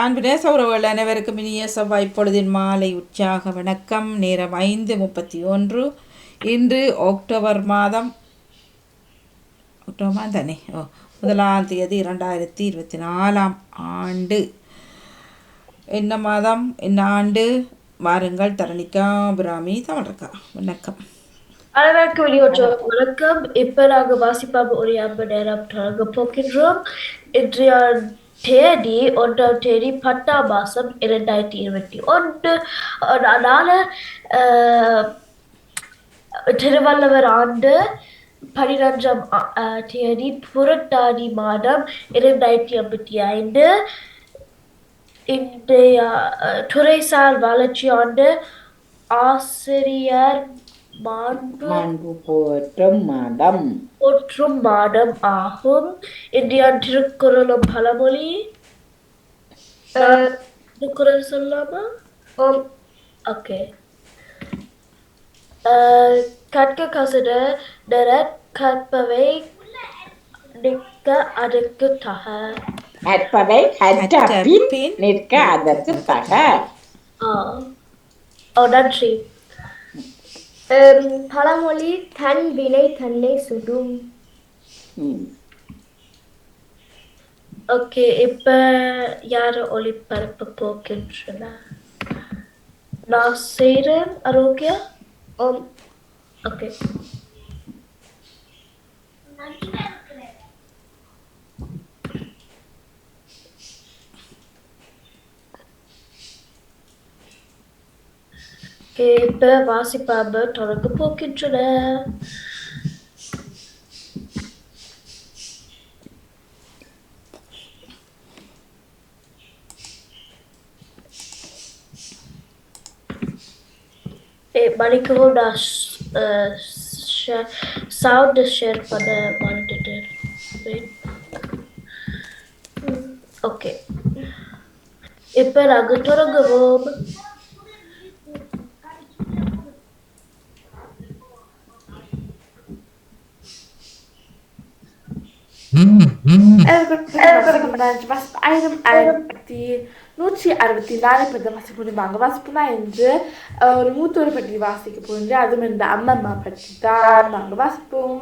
ஆண்பினே உறவுகள் அனைவருக்கும் இனிய செவ்வாய் பொழுதின் மாலை உற்சாக வணக்கம். நேரம் ஐந்து முப்பத்தி ஒன்று இன்று அக்டோபர் மாதம் அக்டோபர் மாதம் தானே? ஓ முதலாம் தேதி இரண்டாயிரத்தி இருபத்தி நாலாம் ஆண்டு. என்ன மாதம்? என்ன ஆண்டு? வாருங்கள் தரணிக்கா பிராமி தமிழக்கா. வணக்கம். அனைவருக்கும் வெளியோற்ற வணக்கம். இப்ப நாங்கள் வாசிப்பாக ஒரு ஐம்பது நேரம் தொடங்க போகின்றோம். இன்றைய தேதி ஒன்றாம் தேதி பத்தாம் மாசம் இரண்டாயிரத்தி இருபத்தி ஒன்று. அதனால திருவள்ளுவர் ஆண்டு பதினஞ்சாம் தேதி புரட்டாதி மாதம் இரண்டாயிரத்தி ஐம்பத்தி ஐந்து. இன்றைய துறைசார் வளர்ச்சி ஆண்டு ஆசிரியர் மாண்பு போற்றும் மாதம். போற்றும் மாதம் ஆகும். இந்தியா திருக்குறளும் பழமொழி. அஹ், திருக்குறள் சொல்லாமா? ஓம் ஓகே. கற்க கசட நிற கற்பவை நிற்க அதற்கு தக. கற்பதை கற்ற நிற்க அதற்கு தக. ஆ. ஓ நன்றி. பழமொழி தன் வினை தன்னை சுடும். ஓகே இப்ப யார் ஒளிபரப்ப போகின்றன? நான் செய்றேன் ஆரோக்கியா? ஓம். ஓகே. இப்ப வாசிப்பாம தொடங்க போகின்றன ஏய், மன்னிக்கவும் நான் சவுண்ட் ஷேர் பண்ண மறந்துட்டேன் ஓகே இப்போ நாங்கள் தொடங்குவோம். ஆயிரம் ஆயிரத்தி நூற்றி அறுபத்தி நாலு பற்றி வாசிக்க முடியுமாங்க வாசிப்புனா என்று ஒரு மூத்தோரை பற்றி வாசிக்க போகின்ற அதுவும் இந்த அம்மம்மா பற்றி தான் நாங்கள் வாசிப்போம்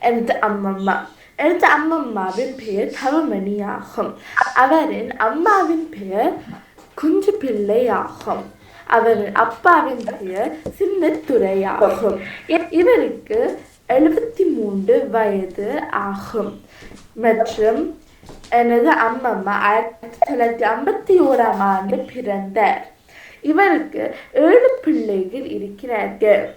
எனது அம்மம்மா எனது அம்மம்மாவின் பெயர் தவமணி ஆகும் அவரின் அம்மாவின் பெயர் குஞ்சு பிள்ளை ஆகும் அவரின் அப்பாவின் பெயர் சின்னத்துறை ஆகும் இவருக்கு எழுபத்தி மூன்று வயது ஆகும். மற்றும் எனது அம்மம்மா ஆயிரத்தி தொள்ளாயிரத்தி ஐம்பத்தி ஓராம் ஆண்டு பிறந்தார். இவருக்கு ஏழு பிள்ளைகள் இருக்கிறார்கள்.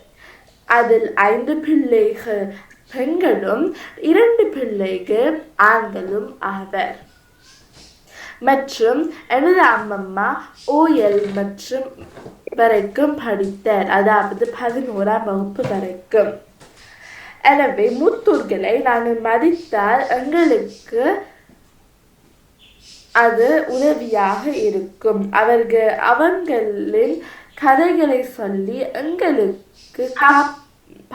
அதில் ஐந்து பிள்ளைகள் பெண்களும் இரண்டு பிள்ளைகள் ஆண்களும் ஆவர். மற்றும் எனது அம்மம்மா ஓஎல் மற்றும் வரைக்கும் படித்தார். அதாவது பதினோராம் வகுப்பு வரைக்கும். எனவே முத்தூர்களை நாங்கள் மதித்தால் எங்களுக்கு அது உதவியாக இருக்கும். அவர்கள் அவர்களின் கதைகளை சொல்லி எங்களுக்கு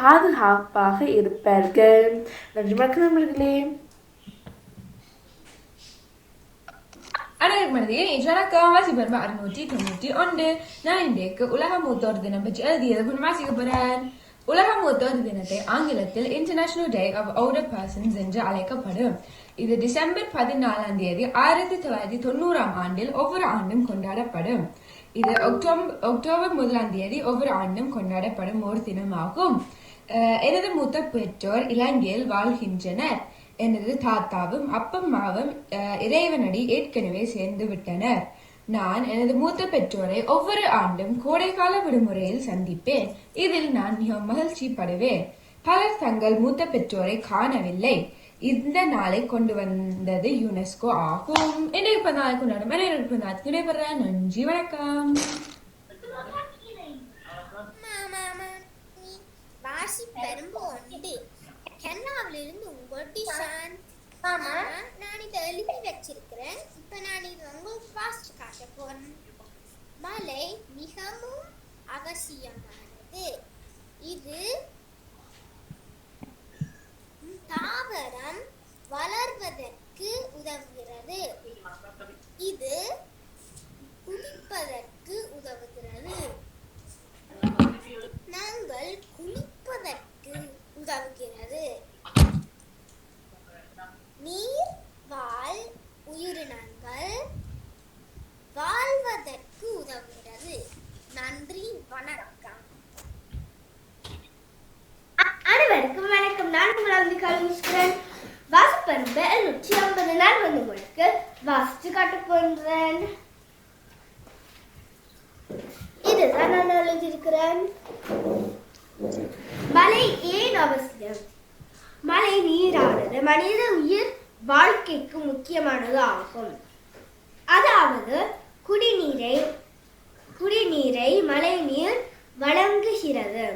பாதுகாப்பாக இருப்பார்கள். நன்றி மக்கள் நண்பர்களே. அனைவருக்கு மனதே வணக்கம். வாசிப்பர் அறுநூற்றி தொண்ணூற்றி ஒன்று. நான் இன்றைக்கு உலக மூத்தோர் தினம் பற்றி எழுதியது கொஞ்சம் வாசிக்க உலகம் உலக தினத்தை ஆங்கிலத்தில் international day of older persons என்று அழைக்கப்படும். இது டிசம்பர் பதினாலாம் தேதி ஆயிரத்தி தொள்ளாயிரத்தி தொண்ணூறாம் ஆண்டில் ஒவ்வொரு ஆண்டும் கொண்டாடப்படும். இது அக்டோபர் அக்டோபர் முதலாம் தேதி ஒவ்வொரு ஆண்டும் கொண்டாடப்படும் ஒரு தினமாகும். எனது மூத்த பெற்றோர் இலங்கையில் வாழ்கின்றனர். எனது தாத்தாவும் அப்பம்மாவும் இறைவனடி ஏற்கனவே சேர்ந்து விட்டனர். நான் எனது மூத்த பெற்றோரை ஒவ்வொரு ஆண்டும் கோடைக்கால விடுமுறையில் சந்திப்பேன். இதில் நான் மிகவும் மகிழ்ச்சி படுவேன். பலர் தங்கள் மூத்த பெற்றோரை காணவில்லை. இந்த நாளை கொண்டு வந்தது யுனெஸ்கோ ஆகும். இன்றைக்கு கொண்டாடும் விடைபெறேன் நன்றி வணக்கம். வாசி பெரும்போண்டு கென்னாவிலிருந்து உங்கள் டிஷான் ஆமா நான் இதை எழுதி வச்சிருக்கிறேன். இப்போ நான் இது உங்களுக்கு ஃபாஸ்ட் காட்ட போறேன். மலை மிகவும் அவசியமானது. இது தாவரம் வளர்வதற்கு உதவுகிறது. இது குளிப்பதற்கு உதவுகிறது. நாங்கள் குளிப்பதற்கு உதவுகிறது. நீர் வாழ் உயிரினங்கள். வாழ்வதற்கு உதவுகிறது. நன்றி வணக்கம். அனைவருக்கும் வணக்கம். நான் உங்கள் அம்பிகால் முஸ்கரன் வாசிப்பரும்பு நூற்றி ஐம்பது நாள் வந்து உங்களுக்கு வாசிச்சு காட்ட போன்றேன் இதுதான் நான் எழுதியிருக்கிறேன் மலை ஏன் அவசியம்? மழை நீரானது மனித உயிர் வாழ்க்கைக்கு முக்கியமானது ஆகும். அதாவது குடிநீரை குடிநீரை மழை நீர் வழங்குகிறது.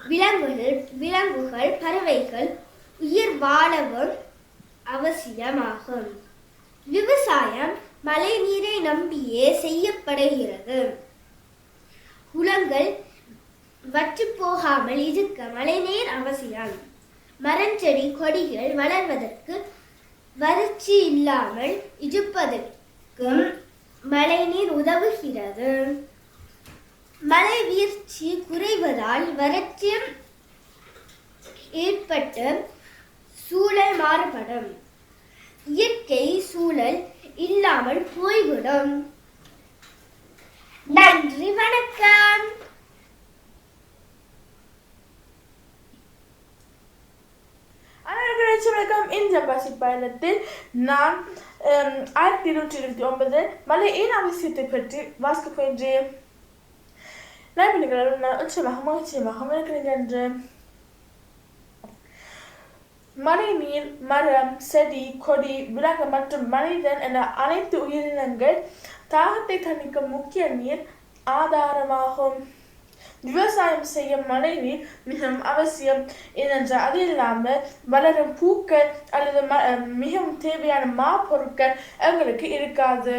விலங்குகள் விலங்குகள் பறவைகள் உயிர் வாழவும் அவசியமாகும். விவசாயம் மழை நீரை நம்பியே செய்யப்படுகிறது. குளங்கள் வற்றி போகாமல் இருக்க மழைநீர் அவசியம். மரஞ்செடி கொடிகள் வளர்வதற்கு வறட்சி இல்லாமல் இருப்பதற்கும் மழைநீர் உதவுகிறது. மழை வீழ்ச்சி குறைவதால் வறட்சி ஏற்பட்டு சூழல் மாறுபடும். இயற்கை சூழல் இல்லாமல் போய்விடும். நன்றி வணக்கம். அனைவருக்கும் வணக்கம். இந்த பசி பயணத்தில் நான் ஆயிரத்தி இருநூற்றி இருபத்தி ஒன்பது மலை ஏன் அவசியத்தை பற்றி வாசிக்க போகின்றேன். நண்பர்களும் நான் உச்சமாக மகிழ்ச்சியமாக இருக்கிறேன் என்று. மழை நீர் மரம் செடி கொடி விலங்கு மற்றும் மனிதன் என அனைத்து உயிரினங்கள் தாகத்தை தணிக்கும் முக்கிய நீர் ஆதாரமாகும். விவசாயம் செய்ய மழைநீர் மிகவும் அவசியம். ஏனென்றால் அது இல்லாமல் வளரும் பூக்கள் அல்லது மிகவும் தேவையான மா பொருட்கள் எங்களுக்கு இருக்காது.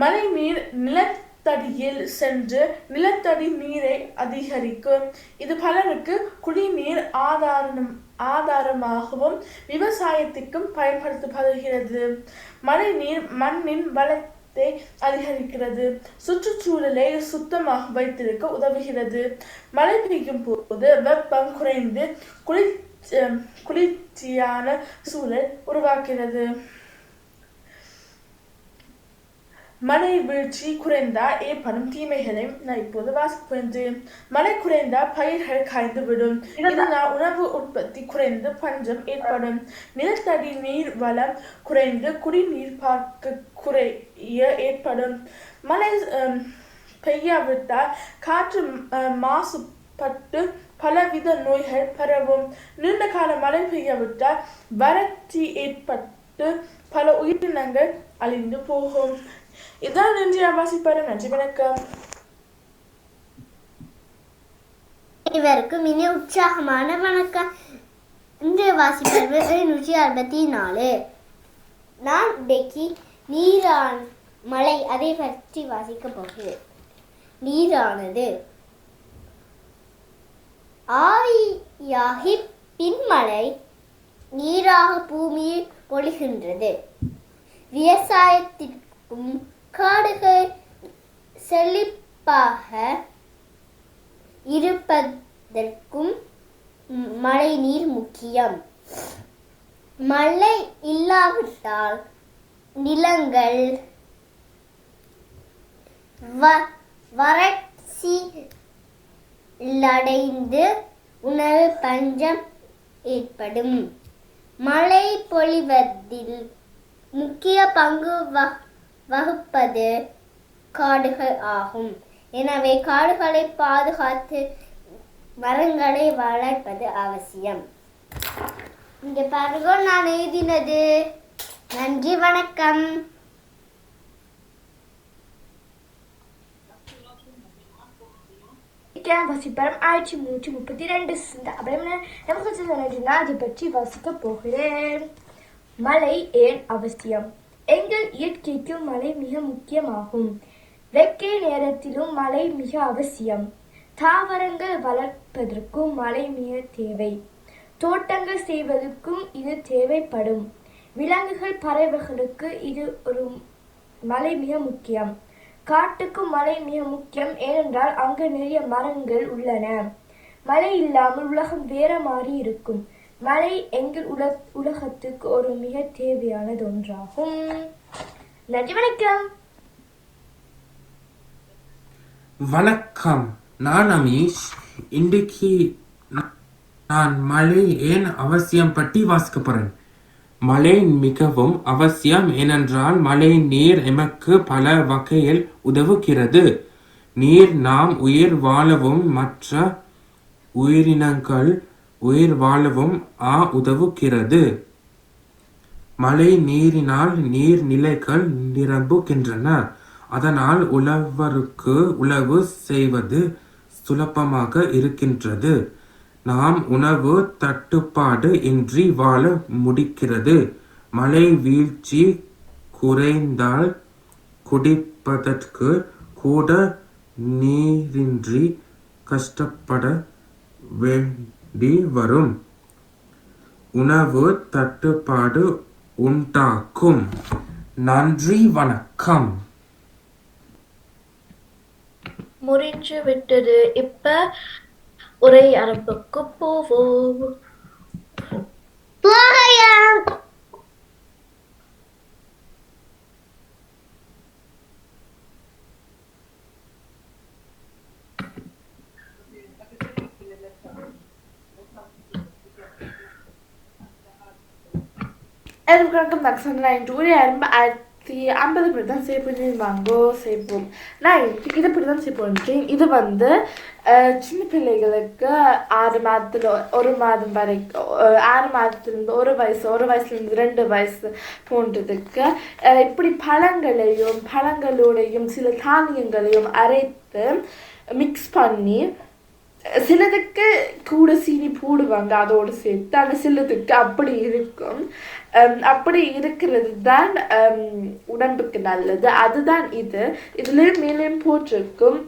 மழை நீர் நிலத்தடியில் சென்று நிலத்தடி நீரை அதிகரிக்கும். இது பலருக்கு குடிநீர் ஆதாரம் ஆதாரமாகவும் விவசாயத்திற்கும் பயன்படுத்தப்படுகிறது. மழை நீர் மண்ணின் வளத்தை அதிகரிக்கிறது. சுற்றுச்சூழலை சுத்தமாக வைத்திருக்க உதவுகிறது. மழை பெய்யும் போது வெப்பம் குறைந்து குளிர் குளிர்ச்சியான சூழல் உருவாக்கிறது மழை வீழ்ச்சி குறைந்தா ஏற்படும் தீமைகளையும் நான் இப்போது வாசிப்பேன் மழை குறைந்தா பயிர்கள் காய்ந்துவிடும். இதனால் உணவு உற்பத்தி குறைந்து பஞ்சம் ஏற்படும். நிலத்தடி நீர் வளம் குறைந்து குடிநீர் பார்க்க குறைய ஏற்படும். மழை பெய்யாவிட்டால் காற்று அஹ், மாசுபட்டு பலவித நோய்கள் பரவும். நீண்ட கால மழை பெய்யாவிட்டால் வறட்சி ஏற்பட்டு பல உயிரினங்கள் அழிந்து போகும். இதான் இன்றைய வாசிப்பாரு நன்றி வணக்கம் இவருக்கும் இனி உற்சாகமான வணக்கம் இன்றைய வாசிப்பது நூற்றி அறுபத்தி நாலு நான் டெக்கி நீரான் மலை அதை பற்றி வாசிக்க போகிறேன் நீரானது ஆவியாகி பின்மலை நீராக பூமியில் பொழிகின்றது இருக்கும் காடுகள் செழிப்பாக இருப்பதற்கும் மழைநீர் மழை நீர் முக்கியம். மழை இல்லாவிட்டால் நிலங்கள் வ- வறட்சி அடைந்து உணவு பஞ்சம் ஏற்படும். மழை பொழிவதில் முக்கிய பங்கு வ- வகுப்பது காடுகள் ஆகும். எனவே காடுகளை பாதுகாத்து மரங்களை வளர்ப்பது அவசியம். இங்க பாருங்க நான் எழுதினது. நன்றி வணக்கம். வசிப்பரம் ஆயிரத்தி முன்னூற்றி முப்பத்தி ரெண்டு நமக்கு சொன்னதுன்னா அதை பற்றி வாசிக்க போகிறேன். மழை ஏன் அவசியம்? எங்கள் இயற்கைக்கு மழை மிக முக்கியமாகும். வெக்கை நேரத்திலும் மழை மிக அவசியம். தாவரங்கள் வளர்ப்பதற்கும் மழை மிக தேவை. தோட்டங்கள் செய்வதற்கும் இது தேவைப்படும். விலங்குகள் பறவைகளுக்கு இது ஒரு மழை மிக முக்கியம். காட்டுக்கு மழை மிக முக்கியம் ஏனென்றால் அங்கு நிறைய மரங்கள் உள்ளன. மழை இல்லாமல் உலகம் வேற மாதிரி இருக்கும். மழை எங்கள் உல உலகத்துக்கு ஒரு மிக தேவையானது ஒன்றாகும். நன்றி வணக்கம். வணக்கம். நான் அமீஷ். இன்றைக்கு நான் மழை ஏன் அவசியம் பற்றி வாசிக்க போறேன் மழை மிகவும் அவசியம் ஏனென்றால் மழை நீர் எமக்கு பல வகையில் உதவுகிறது. நீர் நாம் உயிர் வாழவும் மற்ற உயிரினங்கள் உயிர் வாழவும் ஆ உதவுகிறது. மழை நீரினால் நீர்நிலைகள் நிரம்புகின்றன. அதனால் உழவருக்கு உழவு செய்வது சுலபமாக இருக்கின்றது. நாம் உணவு தட்டுப்பாடு இன்றி வாழ முடிக்கிறது மழை வீழ்ச்சி குறைந்தால் குடிப்பதற்கு கூட நீரின்றி கஷ்டப்பட வேண்டும் வேண்டி வரும். உணவு தட்டுப்பாடு உண்டாக்கும். நன்றி வணக்கம். முடிஞ்சு விட்டது. இப்ப உரை அரம்புக்கு போவோம். போகலாம். எல்லாருக்கும் வணக்கம் நான் சந்திரா ஒரு ஆயிரத்தி ஐம்பது பேர் தான் சேவ் பண்ணியிருந்தாங்கோ சேர்ப்போம் நான் இது இதை இப்படி தான் சேவ் பண்ணுறேன் இது வந்து சின்ன பிள்ளைகளுக்கு ஆறு மாதத்தில் ஒரு மாதம் வரைக்கும் ஆறு மாதத்துலேருந்து ஒரு வயசு ஒரு வயசுலேருந்து ரெண்டு வயசு போன்றதுக்கு இப்படி பழங்களையும் பழங்களோடையும் சில தானியங்களையும் அரைத்து மிக்ஸ் பண்ணி சிலதுக்கு கூட சீனி போடுவாங்க அதோடு சேர்த்து. ஆனால் சிலதுக்கு அப்படி இருக்கும். அப்படி இருக்கிறது தான் உடம்புக்கு நல்லது. அதுதான் இது. இதுலேயும் மேலேயும் போட்டிருக்கும்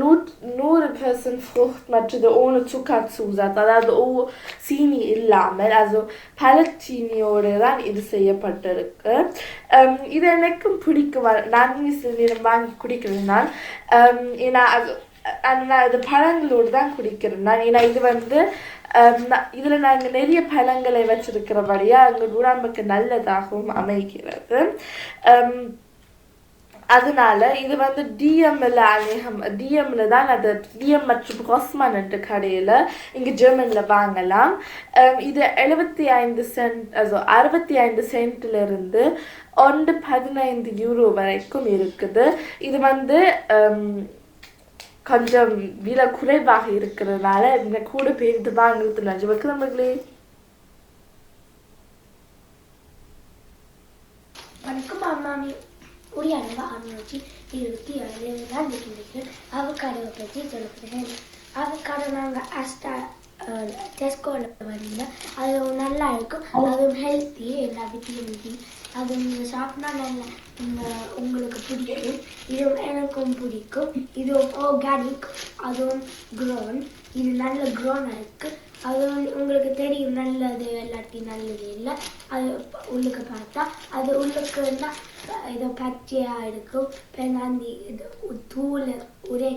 நூற் நூறு பர்சன்ட் ஃப்ரூட் மற்றது ohne சூசாத். அதாவது ஓ சீனி இல்லாமல் அது பழச்சீனியோடு தான் இது செய்யப்பட்டிருக்கு. இது எனக்கும் பிடிக்கும். நான் சில நேரம் வாங்கி குடிக்கிறதுனால் ஏன்னா அது நான் இது பழங்களோடு தான் குடிக்கிறேன். நான் ஏன்னா இது வந்து இதில் நாங்கள் நிறைய பழங்களை வச்சிருக்கிறபடியா எங்கள் உடம்புக்கு நல்லதாகவும் அமைகிறது. அதனால இது வந்து டிஎம்ல அநேகம் டிஎம்ல தான் அது டிஎம் மற்றும் காஸ்மான் என்ற கடையில் இங்கே ஜெர்மனில் வாங்கலாம். இது எழுபத்தி ஐந்து சென்ட் also அறுபத்தி ஐந்து சென்ட்லேருந்து ஒன்று பதினைந்து யூரோ வரைக்கும் இருக்குது. இது வந்து கொஞ்சம் விலை குறைவாக இருக்கிறதுனால இந்த கூட பேர் இது வாங்குறது நன்றி வைக்கிறவங்களே வணக்கம் அம்மாமி உரியானவ அறுநூற்றி இருபத்தி ஏழு தான் இருக்கின்றீர்கள் அவக்காடோவை பற்றி சொல்லுகிறேன். அவக்காடோ நாங்கள் அஸ்டா டெஸ்கோவில் வாங்கினா அது நல்லா இருக்கும். அதுவும் ஹெல்த்தி எல்லா விட்டமின் அது நீங்கள் சாப்பிட்டா நல்ல உங்களுக்கு பிடிக்கும். இது எனக்கும் பிடிக்கும். இது ஆர்கானிக் அதுவும் க்ரோன் இது நல்ல க்ரோனாக இருக்குது அது உங்களுக்கு தெரியும் நல்லது எல்லாத்தையும் நல்லது இல்லை. அது உள்ளுக்கு பார்த்தா அது உள்ளுக்கு இருந்தால் ஏதோ பச்சையாக இருக்கும். பெண்ணாந்தி இது தூளை உரை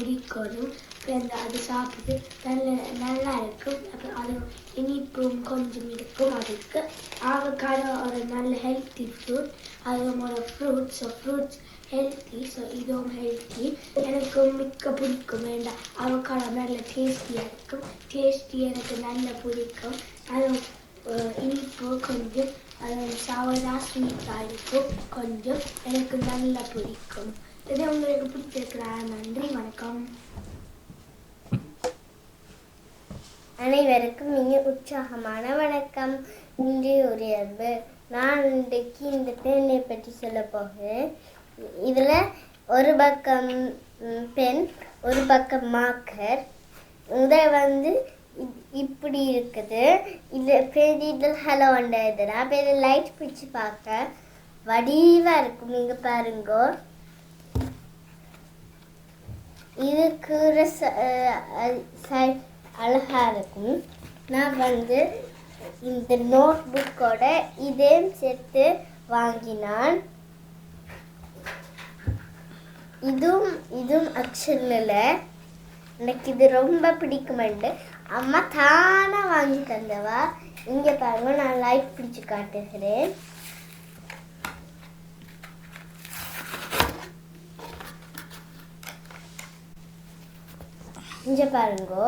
உரிக்கணும். இந்த அது சாப்பிட்டு நல்ல நல்லா இருக்கும். அப்புறம் அது இனிப்பும் கொஞ்சம் இருக்கும். அதுக்கு ஆவக்காடோ ஒரு நல்ல ஹெல்த்தி ஃப்ரூட் அதுவும் ஒரு fruits so fruits healthy so இதுவும் ஹெல்த்தி எனக்கு மிக்க பிடிக்கும். வேண்டாம் அவக்காடோ நல்ல டேஸ்டியாக இருக்கும். டேஸ்டி எனக்கு நல்ல பிடிக்கும். அதுவும் இனிப்பு கொஞ்சம் அது சவரா ஸ்வீட்டாக இருக்கும். கொஞ்சம் எனக்கு நல்லா பிடிக்கும். இது உங்களுக்கு பிடிச்சிருக்கிறா நன்றி வணக்கம். அனைவருக்கும் இனி உற்சாகமான வணக்கம். இன்றைய ஒரு நான் இன்றைக்கு இந்த பெண்ணை பற்றி சொல்ல போகிறேன். இதில் ஒரு பக்கம் பெண் ஒரு பக்கம் மாக்கர். இதை வந்து இப்படி இருக்குது. இது பெரிய இதில் ஹலோ அண்டா இதெல்லாம் பேர் லைட் பிடிச்சி பார்க்க வடிவாக இருக்கும். நீங்கள் பாருங்க. இது கூற அழகாக அழகா இருக்கும். நான் வந்து இந்த நோட் புக்கோட இதையும் சேர்த்து வாங்கினான். இதுவும் இதுவும் அக்ஷனில் எனக்கு இது ரொம்ப பிடிக்குமெண்டு. அம்மா தானாக வாங்கி தந்தவா? இங்கே பாருங்க நான் லைட் பிடிச்சு காட்டுகிறேன். இங்கே பாருங்கோ.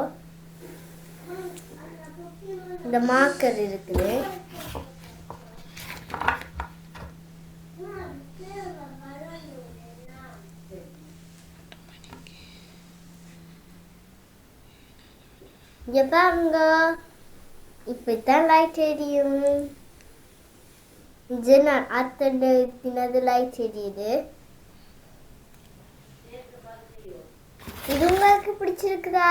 இந்த மார்க்கர் இருக்குது. இங்கே பாருங்க. இப்படித்தான் லைட் எரியும். ஜெனல் அத்தண்டு தினது லைட் எரியுது. இது உங்களுக்கு பிடிச்சிருக்குதா?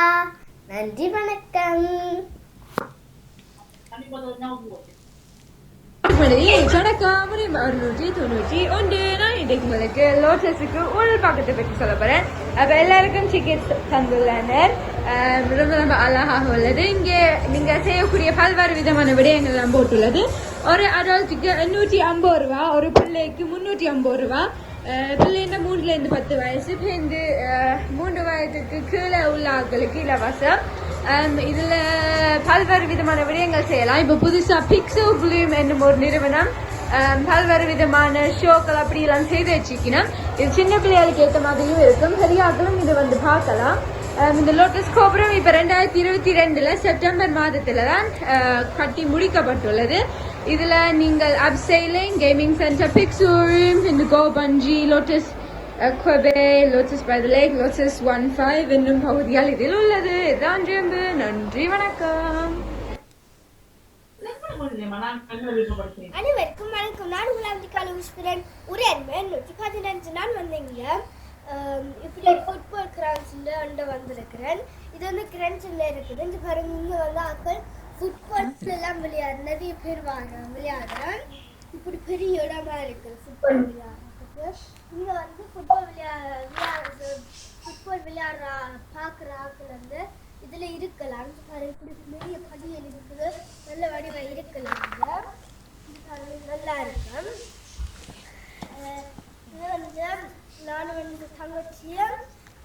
நன்றி வணக்கம். வணக்கம் முறையும் அறுநூற்றி தொண்ணூற்றி ஒன்று நான் இன்றைக்கு உங்களுக்கு லோட்டஸுக்கு உள் பக்கத்தை பற்றி சொல்ல போறேன் அப்ப எல்லாருக்கும் டிக்கெட் தந்துள்ளனர் ஆம், ரொம்ப ரொம்ப அழகாக உள்ளது இங்கே நீங்க செய்யக்கூடிய பல்வேறு விதமான விடயங்கள் எல்லாம் போட்டுள்ளது ஒரு அடல்ட்டுக்கு எண்ணூற்றி ஐம்பது ரூபா ஒரு பிள்ளைக்கு முன்னூற்றி ஐம்பது ரூபா அஹ், பிள்ளைன்னா மூணுல இருந்து பத்து வயசு பேருந்து மூன்று வயதுக்கு கீழே உள்ள ஆட்களுக்கு இலவசம் இதில் பல்வேறு விதமான விடயங்கள் செய்யலாம். இப்போ புதுசாக பிக்சோ ப்ளூம் என்னும் ஒரு நிறுவனம் um, பல்வேறு விதமான ஷோக்கள் அப்படி எல்லாம் செய்து வச்சுக்கினா இது சின்ன பிள்ளைகளுக்கு ஏற்ற மாதிரியும் இருக்கும். பெரியாக்களும் இது வந்து பார்க்கலாம். Um, இந்த லோட்டஸ் கோபுரம் இப்போ ரெண்டாயிரத்தி இருபத்தி ரெண்டில் செப்டம்பர் மாதத்தில் தான் uh, கட்டி முடிக்கப்பட்டுள்ளது. இதில் நீங்கள் அப்சைலிங் கேமிங் சென்டர் பிக்ஸூம் இந்த கோபஞ்சி lotus குவபே lotus by the lake lotus one five என்னும் பகுதியால் இதில் உள்ளது. இதான் ஜேம்பு நன்றி வணக்கம். அனைவருக்கும் வணக்கம். நான் உங்கள் அம்பிகால உஸ்பிரன். ஒரு நூற்றி பதினஞ்சு நாள் வந்தீங்க இப்படி ஃபுட்பால் கிரான்ஸ்ல வந்து வந்திருக்கிறேன். இது வந்து கிரான்ஸ்ல இருக்குது. இந்த பாருங்க இங்க வந்து ஆக்கள் ஃபுட்பால்ஸ் எல்லாம் விளையாடு நிறைய பேர் வாங்க விளையாட இப்படி பெரிய இடமா இருக்குது ஃபுட்பால் விளையாடுறதுக்கு இங்கே வந்து ஃபுட்பால் விளையா விளையாடுறது ஃபுட்பால் விளையாடுற பார்க்குற ஆக்கள் வந்து இதில் இருக்கலாம் இந்த பாருங்க இப்படி பெரிய படியல் இருக்குது நல்ல வடிவம் இருக்கலாம் நல்லா இருக்கும் அஹ் இது வந்து நான் வந்து தங்கச்சியும்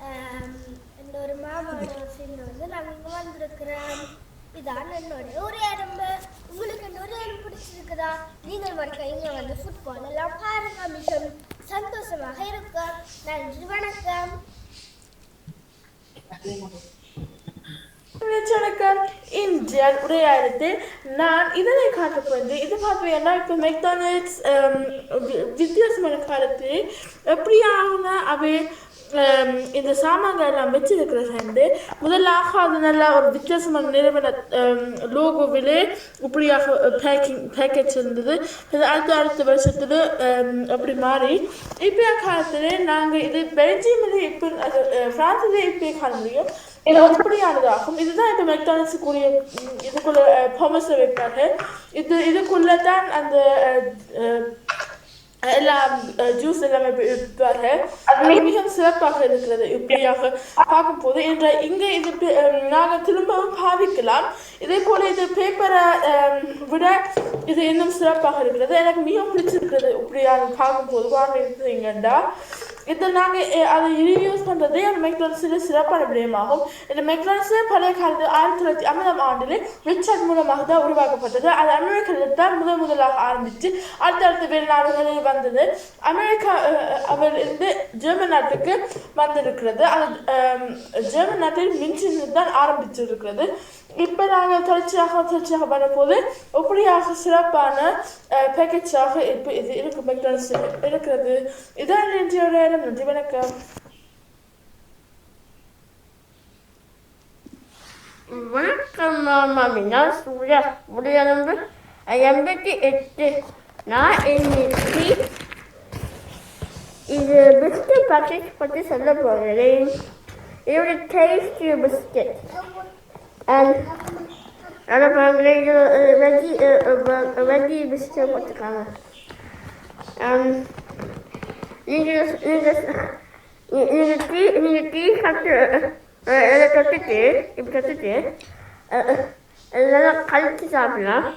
ஆம், இந்த ஒரு மாமாவோட சேர்ந்து வந்து நாங்கள் இங்கே வந்திருக்கிறோம் இதான் என்னோட ஒரு எறும்பு உங்களுக்கு இந்த ஒரு பிடிச்சிருக்குதா நீங்கள் மறக்க இங்கே வந்து ஃபுட்பால் எல்லாம் பாருங்க மிக சந்தோஷமாக இருக்கும் நன்றி வணக்கம். வணக்கம். இந்தியன் உரையாடத்தில் நான் இதனை காட்ட போகிறேன் இது பார்த்தீங்கன்னா இப்போ மெக்டானல்ட்ஸ் வித்தியாசமான காலத்தில் எப்படியான அவை Um, இந்த சாமான்கள் எல்லாம் வச்சிருக்கிறது வந்து முதலாக அது நல்லா ஒரு வித்தியாசமான நிறுவன um, லோகோவிலே இப்படியாக uh, பேக்கிங் பேக்கேஜ் இருந்தது. அது அடுத்த அடுத்த வருஷத்துல um, அப்படி மாறி இப்போ காலத்தில் நாங்கள் இது பெல்ஜியமில் இப்போ அது அஹ், பிரான்சிலே இப்போ காண முடியும் இது அப்படியானதாகும். இதுதான் இப்போ மெக்டானல்ஸுக்குரிய இதுக்குள்ள uh, பொமஸை வைப்பாங்க இது இதுக்குள்ள தான் அந்த எல்லாம் ஜூஸ் எல்லாமே விற்பாங்க அது மிகவும் சிறப்பாக இருக்கிறது இப்படியாக பார்க்கும்போது என்ற இங்கே இது நாங்கள் திரும்பவும் பாவிக்கலாம் இதே போல இது பேப்பரை விட இது இன்னும் சிறப்பாக இருக்கிறது எனக்கு மிகவும் பிடிச்சிருக்கிறது இப்படியாக பார்க்கும்போது வாங்க இருந்தீங்கண்டா இதை நாங்கள் அதை ரீயூஸ் பண்ணுறதே அந்த மெக்டானல்ஸில் சிறப்பான விடயமாகும் இந்த மெக்டானல்ஸ் பழைய காலத்து ஆயிரத்தி தொள்ளாயிரத்தி ஐம்பதாம் ஆண்டில் ரிச்சர்ட் மூலமாக தான் உருவாக்கப்பட்டது. அது அமெரிக்காவில் தான் முதல் முதலாக ஆரம்பித்து அடுத்தடுத்த வேறு நாடுகளில் வந்தது. அமெரிக்கா அஹ், அவர் இருந்து ஜெர்மன் நாட்டுக்கு வந்திருக்கிறது. அது ஜெர்மன் நாட்டில் மின்சின்னு தான் ஆரம்பிச்சிருக்கிறது. இப்போ நாங்கள் தொடர்ச்சியாக தொடர்ச்சியாக வரும்போது இப்படியாக சிறப்பான பேக்கேஜாக இப்போ இது இருக்கு மெக்டானல்ஸ் இருக்கிறது. இதான் இன்றைய நேரம். நன்றி வணக்கம். வணக்கம் மாமி. நான் சூர்யா முடியலம்பு எண்பத்தி எட்டு. நான் இன்னைக்கு இது பிஸ்கட் பேக்கேஜ் பற்றி சொல்ல போகிறேன். இதோட tasty biscuit And and I'm going to uh, ready, uh, ready What the color? Um, you just, you just, you just, you just have to, uh, 이렇게 뜨지, 이렇게 뜨지. 어, 내가 가르치 잡나?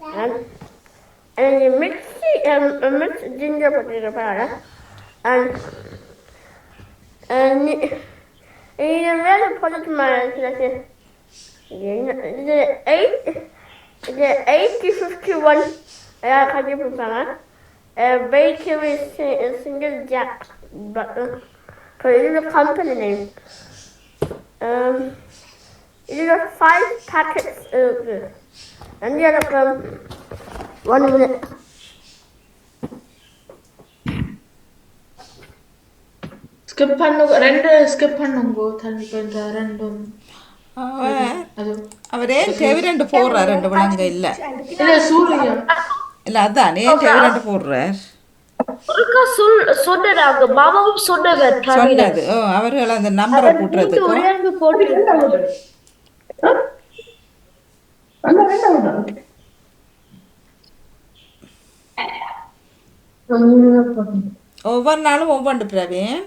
And, and you mix, um, mix ginger potato powder. And, and, and you really put it in my, like, the eight the eighty fifty one ayaha ka jibinkaraa bakery single jack button. but uh, it is a company name um it is a five packets uh, and the other um, one minute Skip skip ಹಣ್ಣು ರೆಂಡು skip ಹಣ್ಣು ತನಕ Random. டெவிரண்டு போடுறார் ரெண்டு விலங்கு இல்லை இல்ல சூரியன் இல்லை அதான் ஏன் டெவிரண்டு போடுறார் ஒருக்கா சொல் சொன்னாங்க மாமாவும் சொன்னாங்க சொன்னது ஓ அவர்கள் அந்த நம்பரை ஒவ்வொரு நாளும் ஒவ்வொன்று பிரவீன்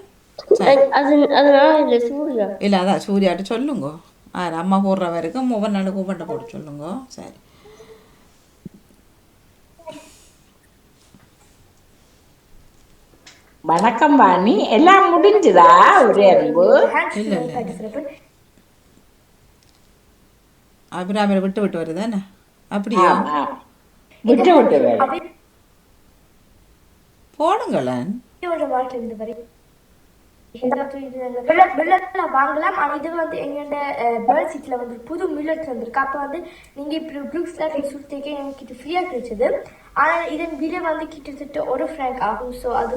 அது அதனால இந்த சூர்யா இல்லை அதான் சூர்யாட்ட சொல்லுங்க ஆ அம்மா போடுற வரைக்கும் ஒவ்வொரு நாளுக்கு ஒவ்வொன்றை போட்டு சொல்லுங்க. சரி. வணக்கம் வாணி. எல்லாம் முடிஞ்சுதா? ஒரே அன்பு. இல்லை இல்லை அபிராமியை விட்டு விட்டு வருதானே? அப்படியா. விட்டு விட்டு போடுங்களேன் ஒரு வாழ்க்கை இந்த வரை மில்லட்ல வாங்கலாம். ஆனா இது வந்து எங்களோட பேர்ட் சீட்ல வந்து புது மில்லட் வந்திருக்கு. அப்ப வந்து நீங்க இப்படி ப்ளூக்ஸ் எல்லாம் சுத்தேக்க எனக்கு இது ஃப்ரீயா கிடைச்சது. ஆனா இதன் விலை வந்து கிட்டத்தட்ட ஒரு ஃப்ராங்க் ஆகும். ஸோ அது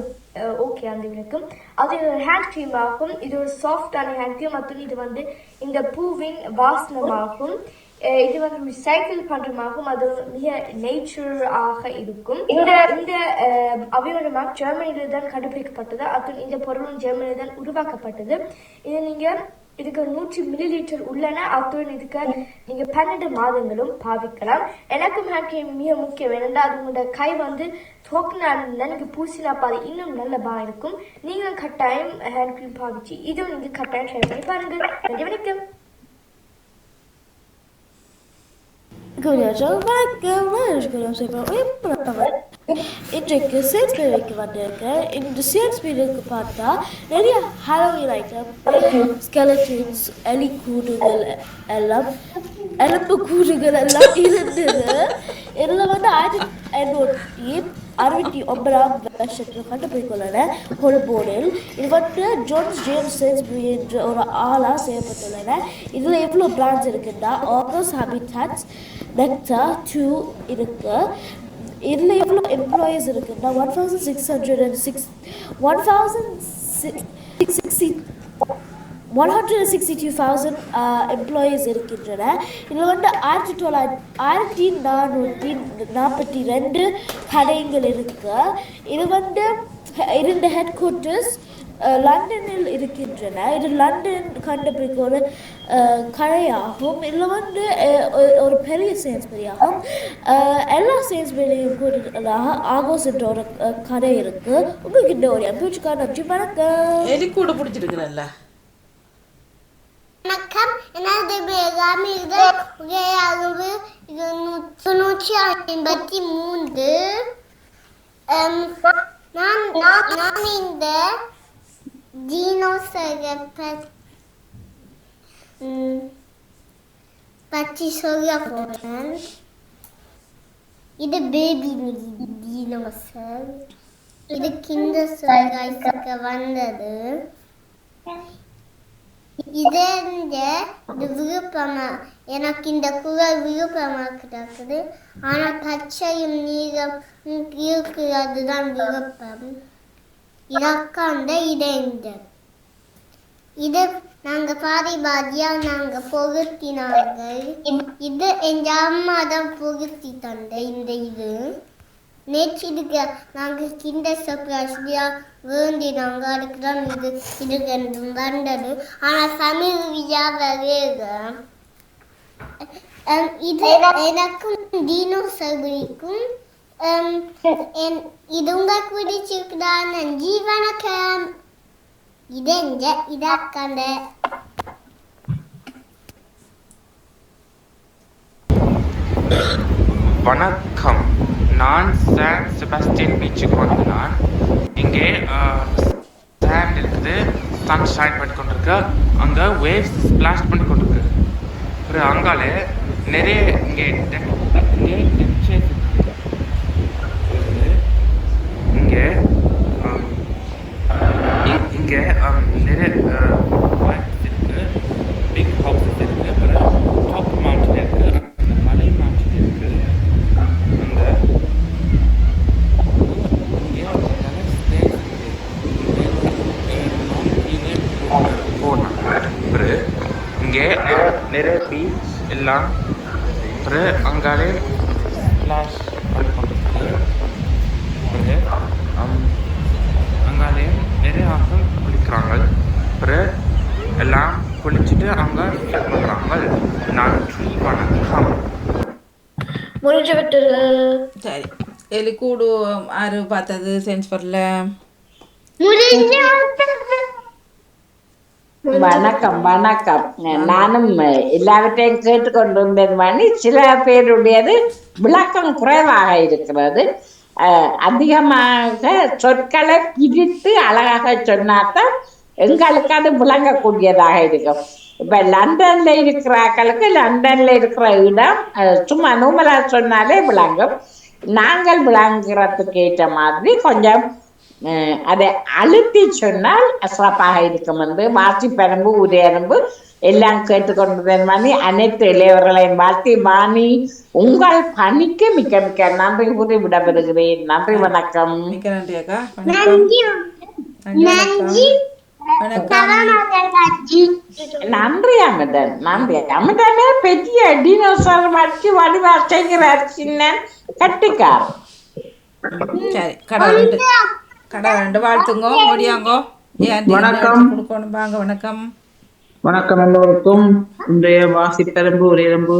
ஓகே அந்த விலைக்கும் அது ஒரு ஹேண்ட் க்ரீம் ஆகும். இது ஒரு சாஃப்டான ஹேண்ட் க்ரீம் மற்றும் இது வந்து இந்த பூவின் வாசனமாகும். இது வந்து ரிசைக்கிள் பண்றமாகும் அது மிக நேச்சர் ஆக இருக்கும். இந்த இந்த மேப் ஜெர்மனியில தான் கண்டுபிடிக்கப்பட்டது. அத்துடன் இந்த பொருளும் ஜெர்மனியில தான் உருவாக்கப்பட்டது. இது நீங்க இதுக்கு நூற்றி மில்லி லிட்டர் உள்ளன. அத்துடன் இதுக்கு நீங்க பன்னெண்டு மாதங்களும் பாவிக்கலாம். எனக்கும் ஹேண்ட் கிரீம் மிக முக்கியம். ஏனென்றால் அது உங்களோட கை வந்து தோக்கினா நன்கு பூசினா பாது இன்னும் நல்லபா இருக்கும். நீங்களும் கட்டாயம் ஹேண்ட் கிரீம் பாவிச்சு இதுவும் நீங்க கட்டாயம் ட்ரை பண்ணி பாருங்க. நன்றி வணக்கம். குடியாச்சோ வணக்கம் நான் சொல்றேன் எப்படி இன்றைக்கு சேல்ஸ்பேருக்கு வந்திருக்கேன் இந்த சேல்ஸ்பேருக்கு பார்த்தா நிறைய ஹாலோவின் ஐட்டம் ஸ்கெலட்டின்ஸ் எலி கூடுகள் எல்லாம் எலும்பு கூடுகள் எல்லாம் இருந்தது இதில் வந்து ஆயிரத்தி எண்ணூற்றி அறுபத்தி ஒன்பதாம் வருஷத்தில் கண்டுபிடித்துள்ளன ஹொல்போர்டில் இது ஜோன்ஸ் ஜேம்ஸ் சேல்ஸ்பி என்ற ஒரு ஆளாக செய்யப்பட்டுள்ளன இதில் எவ்வளோ பிரான்ச் இருக்குன்னா ஆர்கோஸ் ஹாபிட்டாட்ஸ் நெக்டா டூ இருக்குது இதில் எவ்வளோ எம்ப்ளாயீஸ் இருக்குன்னா one thousand six hundred and six one thousand six sixty one hundred sixty two thousand employees இருக்கின்றன. இதில் வந்து ஆயிரத்தி தொள்ளாயிரத்தி ஆயிரத்தி நானூற்றி நாற்பத்தி ரெண்டு கடைகள் இருக்கு. இது வந்து இருந்த ஹெட் குவார்ட்டர்ஸ் லண்டனில் இருக்கின்றன. இது லண்டன் கண்டுபிடிக்க ஒரு uh, கடையாகும். இதில் வந்து uh, ஒரு- பெரிய சேல்ஸ்பெரியாகும் uh, எல்லா சேல்ஸ்பெரியும் கூட ஆகோஸ் என்ற ஒரு கடை இருக்கு. உங்களுக்கு இந்த ஒரு அம்பிச்சுக்கா நன்றி வணக்கம். கூட பிடிச்சிருக்கிறல்ல வணக்கம் எனது பேர் அமிர்தம் உரையாளவு தொண்ணூற்றி ஐம்பத்தி மூன்று அம், நான் நான் இந்த டீனோசரை பற்றி சொல்ல போறேன் இது பேபி டீனோசர் இது கிண்ட சர்வைஸுக்கு வந்தது இது இது விருப்பமா எனக்கு இந்த குரல் விருப்பமா கிடக்குது. ஆனா பச்சையும் நீரம் இருக்கிறது தான் விருப்பம் இதற்காண்ட இடைந்த இது நாங்க பாதி பாதியா நாங்க பொருத்தினார்கள் இது எங்க அம்மா தான் பொருத்தி தந்த இந்த இது. நேற்று இதுக்கு நாங்கள் கிண்ட சர்ப்ரைஸ்லியா வேண்டினாங்க அதுக்கு தான் இது இது ரெண்டும் வந்தது ஆனால் தமிழ் வியாபாரேக இது எனக்கும் டீனோசர் பிடிக்கும் Um, என்- இது உங்களுக்கு பிடிச்சிருக்குதா நன்றி வணக்கம் இதெஞ்ச இதாக்கண்ட வணக்கம் நான் சான் செபாஸ்டியன் பீச்சுக்கு வந்தேன். இங்கே சாண்ட் இருக்குது சன்ஷைன் பண்ணி கொண்டிருக்கு அங்கே வேவ்ஸ் ஸ்பிளாஷ் பண்ணி கொண்டிருக்கு ஒரு அங்காலே நிறைய இங்கே இங்கே deck இருக்குது. இங்கே இங்கே நிறைய flats இருக்கு பிக் ஹவுசஸ் இருக்கு அப்புறம் டாப் மவுண்டன் இருக்கு அந்த மலை மவுண்டன் இருக்கு அந்த இங்கே நிறைய ஸ்டேஸ் இருக்கு போகலாம் அப்புறம் இங்கே நிறைய எல்லாம் அப்புறம் அங்காலே அப்புறம் அம், அங்காலே நிறைய ஆட்கள் குளிக்கிறாங்க அப்புறம் எல்லாம் குளிச்சுட்டு அங்கே பண்ணுறாங்க நன்றி வணக்கம் முடிஞ்சு விட்டது சரி எலிக்கூடு ஆறு பார்த்தது சென்ஸ் வரல வணக்கம் வணக்கம். நானும் எல்லாவற்றையும் கேட்டுக்கொண்டிருந்தேன் மணி சில பேருடையது விளக்கம் குறைவாக இருக்கிறது. அதிகமாக சொற்களை பிரித்து அழகாக சொன்னாதான் எங்களுக்கு அது விளங்கக்கூடியதாக இருக்கும். இப்ப லண்டன்ல இருக்கிறாக்களுக்கு லண்டன்ல இருக்கிற இடம் சும்மா நூமலா சொன்னாலே விளங்கும். நாங்கள் விளங்குறதுக்கு ஏற்ற மாதிரி கொஞ்சம் அதை அழுத்தி சொன்னால் சிறப்பாக இருக்கும் என்று வாசிப்பெரும்பு உரையரம்பு எல்லாம் கேட்டுக்கொண்டதன் மணி அனைத்து இளையவர்களையும் வாழ்த்தி வாணி உங்கள் பணிக்கு மிக்க மிக்க நன்றி கூறி விடப்பெறுகிறேன் நன்றி வணக்கம் மிக்க நன்றி அக்கா வணக்கம் நன்றி நன்றி அமிர்தன் நன்றி அமிர்தனே பெரிய டினோசர் வச்சு வடிவா செய்கிறார் சின்ன கட்டிக்கார் சரி கடை ரெண்டு கடை ரெண்டு வாழ்த்துங்கோ ஓடியாங்கோ. வணக்கம். கொடுக்கணும்? வாங்க வணக்கம். வணக்கம் எல்லோருக்கும். இன்றைய வாசிப்பெரும்பு உரையரம்பு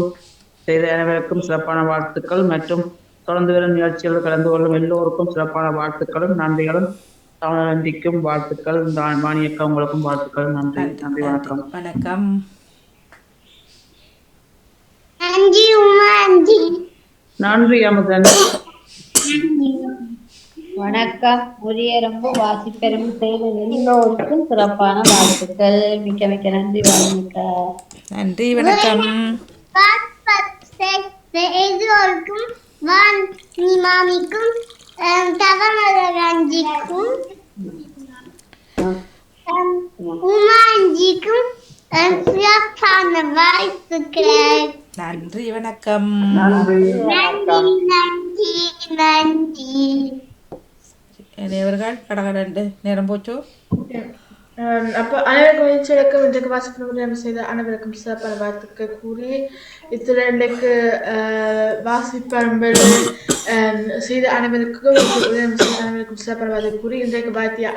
செய்த அனைவருக்கும் சிறப்பான வாழ்த்துக்கள் மற்றும் தொடர்ந்து வரும் நிகழ்ச்சிகளில் கலந்து கொள்ளும் எல்லோருக்கும் சிறப்பான வாழ்த்துக்களும் நன்றிகளும் தமிழந்திக்கும் வாழ்த்துக்கள் இந்த மானியக்கா உங்களுக்கும் வாழ்த்துக்கள். நன்றி நன்றி வணக்கம். வணக்கம். நன்றி அமுதன். வணக்கம். உரியரம்பு வாசிப்பெரும் செய்த எல்லோருக்கும் சிறப்பான வாழ்த்துக்கள். மிக்க மிக்க நன்றி வணக்கம். நன்றி வணக்கம். எல்லோருக்கும் வான் நீ மாமிக்கும் தவமலரஞ்சிக்கும் உமா அஞ்சிக்கும் சிறப்பான வாழ்த்துக்கள் நன்றி வணக்கம். நன்றி நன்றி நன்றி. நன்றி കടകടണ്ട് നേരം പോച്ചു. நேரம் அப்போ அனைவருக்கும் நிச்சயம் இன்றைக்கு வாசிப்பு நம்ம செய்த அனைவருக்கும் சிறப்பான வாழ்த்துக்க கூறி இதில் இன்றைக்கு அஹ், செய்த அனைவருக்கும் உதயம் செய்த அனைவருக்கும் சிறப்பான வாழ்த்து கூறி இன்றைக்கு வாழ்த்திய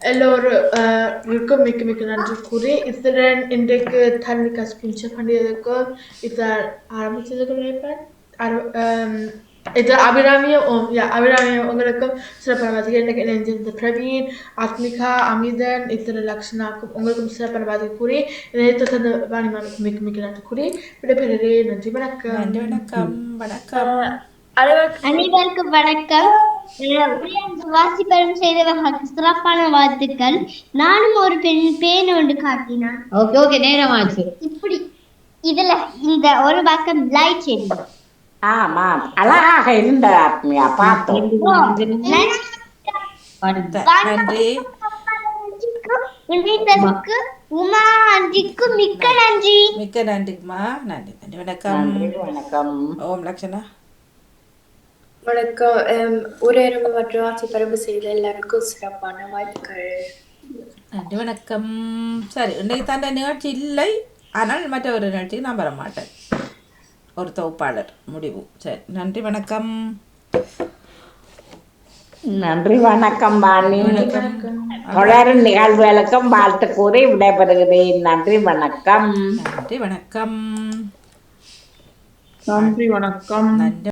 எல்லோருக்கும் மிக்க மிக்க நன்றி கூறி இத்துடன் இன்றைக்கு தண்ணி கஸ்பின்ச பண்டிகைக்கும் இதில் ஆரம்பித்ததுக்கு நினைப்பேன் இது அபிராமியும் ஓ, யா, அபிராமியும் உங்களுக்கும் சிறப்பான வாழ்த்துக்கள் எனக்கு இணைந்திருந்த பிரவீன் ஆத்மிகா அமிதன் இத்தனை லக்ஷனாக்கும் உங்களுக்கும் சிறப்பான வாழ்த்து கூறி இணைத்து தந்த வாணிமானுக்கும் மிக்க மிக்க நன்றி கூறி விடைபெறுகிறே நன்றி வணக்கம். நன்றி வணக்கம். வணக்கம். அனைவருக்கும் வணக்கம். வாசிப்பரம் செய்தவர்களுக்கு சிறப்பான வாழ்த்துக்கள். நானும் ஒரு பெண் பேன் ஒன்று காட்டினான். ஓகே ஓகே நேரமாச்சு இப்படி இதுல இந்த ஒரு பக்கம் லைட் எரியும். ஆமாம் அழகாக இருந்த ஆத்மியா பார்த்தோம். நன்றி உமா அன்றிக்கு மிக்க நன்றி. மிக்க நன்றிம்மா நன்றி நன்றி. வணக்கம். வணக்கம். ஓம் லக்ஷனா. வணக்கம். உரையரங்கு மற்றும் வாசிப்பரம்பு செய்த எல்லாருக்கும் சிறப்பான வாழ்த்துக்கள். நன்றி வணக்கம். சரி இன்னைக்கு தந்த நிகழ்ச்சி இல்லை. ஆனால் மற்ற ஒரு நிகழ்ச்சிக்கு நான் வர மாட்டேன் ஒரு தொகுப்பாளர் முடிவு. சரி நன்றி வணக்கம். நன்றி வணக்கம் வாணி தொடரும் நிகழ்வுகளுக்கும் வாழ்த்து கூறி விடைபெறுகிறேன். நன்றி வணக்கம். நன்றி வணக்கம். நன்றி வணக்கம். நன்றி.